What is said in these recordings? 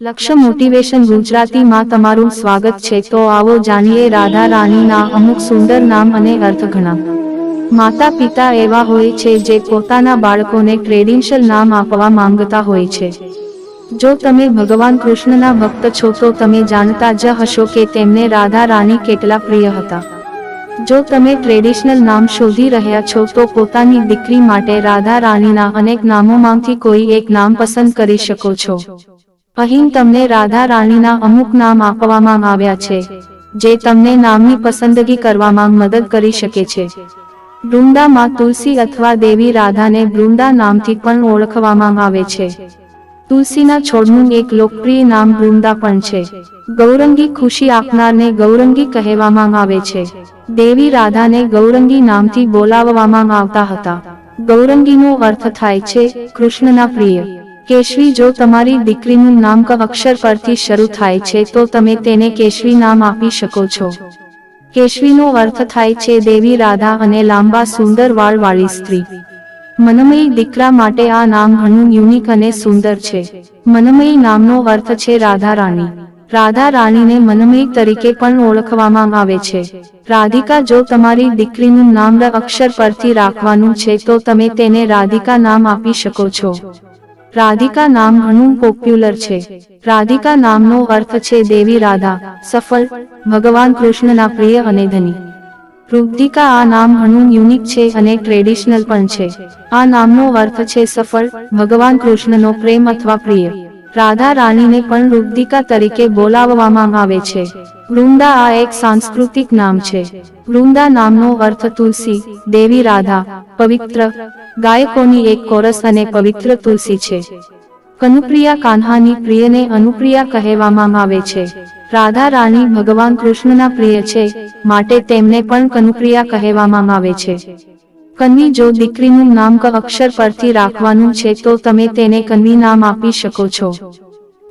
લક્ષ્ય મોટિવેશન ગુજરાતીમાં તમારું સ્વાગત છે. તો આવો જાણીએ રાધા રાણીના અમુક સુંદર નામ અને અર્થ ઘણા. માતા પિતા એવા હોય છે જે પોતાના બાળકોને ક્રેડિન્શિયલ નામ આપવા માંગતા હોય છે. જો તમે ભગવાન કૃષ્ણના ભક્ત છો તો તમે જાણતા જ હશો કે તેમને રાધા રાણી કેટલા પ્રિય હતા. જો તમે ટ્રેડિશનલ નામ શોધી રહ્યા છો તો પોતાની દીકરી માટે રાધા રાણીના અનેક નામોમાંથી કોઈ એક નામ પસંદ કરી શકો છો. અહીં તમને રાધા રાણીના અમુક નામ આપવામાં આવ્યા છે, જે તમને નામની પસંદગી કરવામાં મદદ કરી શકે છે. વૃંદામાં તુલસી અથવા દેવી રાધાને વૃંદા નામથી પણ ઓળખવામાં આવે છે. તુલસીના છોડનું એક લોકપ્રિય નામ વૃંદા પણ છે. ગૌરંગી ખુશી આપનારને ગૌરંગી કહેવામાં આવે છે. દેવી રાધાને ગૌરંગી નામથી બોલાવવામાં આવતા હતા. ગૌરંગીનો અર્થ થાય છે, કૃષ્ણના પ્રિય. કેશવી, જો તમારી દીકરીનું નામ ક અક્ષર પરથી શરૂ થાય છે, તો તમે તેને કેશવી નામ આપી શકો છો. કેશવીનો અર્થ થાય છે, દેવી રાધા અને લાંબા સુંદર વાળવાળી સ્ત્રી. મનમયી દીકરા માટે આ નામ ઘણું યુનિક અને સુંદર છે. મનમયી નામનો અર્થ છે, રાધા રાણી. રાધા રાણીને મનમયી તરીકે પણ ઓળખવામાં આવે છે. રાધિકા, જો તમારી દીકરીનું નામ અક્ષર પરથી રાખવાનું છે, તો તમે તેને રાધિકા નામ આપી શકો છો. રાધિકા નામ ઘણું પોપ્યુલર છે. રાધિકા નામનો અર્થ છે દેવી રાધા, સફળ, ભગવાન કૃષ્ણના પ્રિય અને ધની. રુદ્ધિકા આ નામ ઘણું યુનિક છે અને ટ્રેડિશનલ પણ છે. આ નામનો અર્થ છે સફળ, ભગવાન કૃષ્ણનો પ્રેમ અથવા પ્રિય. રાધા રાણીને પણ રૂપદિકા તરીકે બોલાવવામાં આવે છે. વૃંદા આ એક સાંસ્કૃતિક નામ છે. વૃંદા નામનો અર્થ તુલસી, દેવી રાધા, પવિત્ર, ગાયકોની એક કોરસ અને પવિત્ર તુલસી છે. કનુપ્રિયા કાન્હાની પ્રિયને અનુપ્રિયા કહેવામાં આવે છે. રાધા રાણી ભગવાન કૃષ્ણના પ્રિય છે, માટે તેમને પણ કનુપ્રિયા કહેવામાં આવે છે. કન્વી જો દીકરીનું નામ ક અક્ષર પરથી રાખવાનું છે તો તમે તેને કન્વી નામ આપી શકો છો.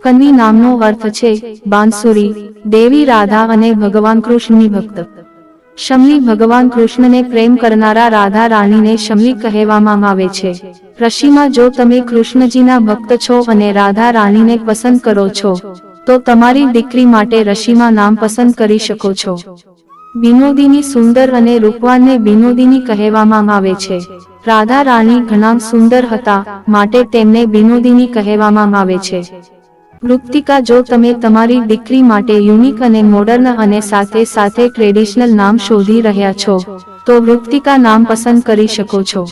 કન્વી નામનો અર્થ છે, બાંસુરી, દેવી રાધા અને ભગવાન કૃષ્ણની ભક્ત. શમલી ભગવાન કૃષ્ણને પ્રેમ કરનારા રાધા રાણીને શમલી કહેવામાં આવે છે. રશિમાં જો તમે કૃષ્ણજીના ભક્ત છો અને રાધા રાણીને પસંદ કરો છો, તો તમારી દીકરી માટે રશિમાં નામ પસંદ કરી શકો છો. બિનોદીની સુંદર અને રૂપવાનને વિનોદિની કહેવામાં આવે છે. રાધા રાણી ઘણા સુંદર હતા, માટે તેમને વિનોદિની કહેવામાં આવે છે. વૃત્તિકા જો તમે તમારી દીકરી માટે યુનિક અને મોડર્ન અને સાથે સાથે ટ્રેડિશનલ નામ શોધી રહ્યા છો, તો વૃત્તિકા નામ પસંદ કરી શકો છો.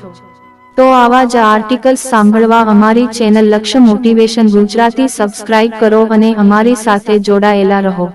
તો આવા જ આર્ટિકલ્સ સાંભળવા અમારી ચેનલ લક્ષ્ય મોટિવેશન ગુજરાતી સબસ્ક્રાઇબ કરો અને અમારી સાથે જોડાયેલા રહો.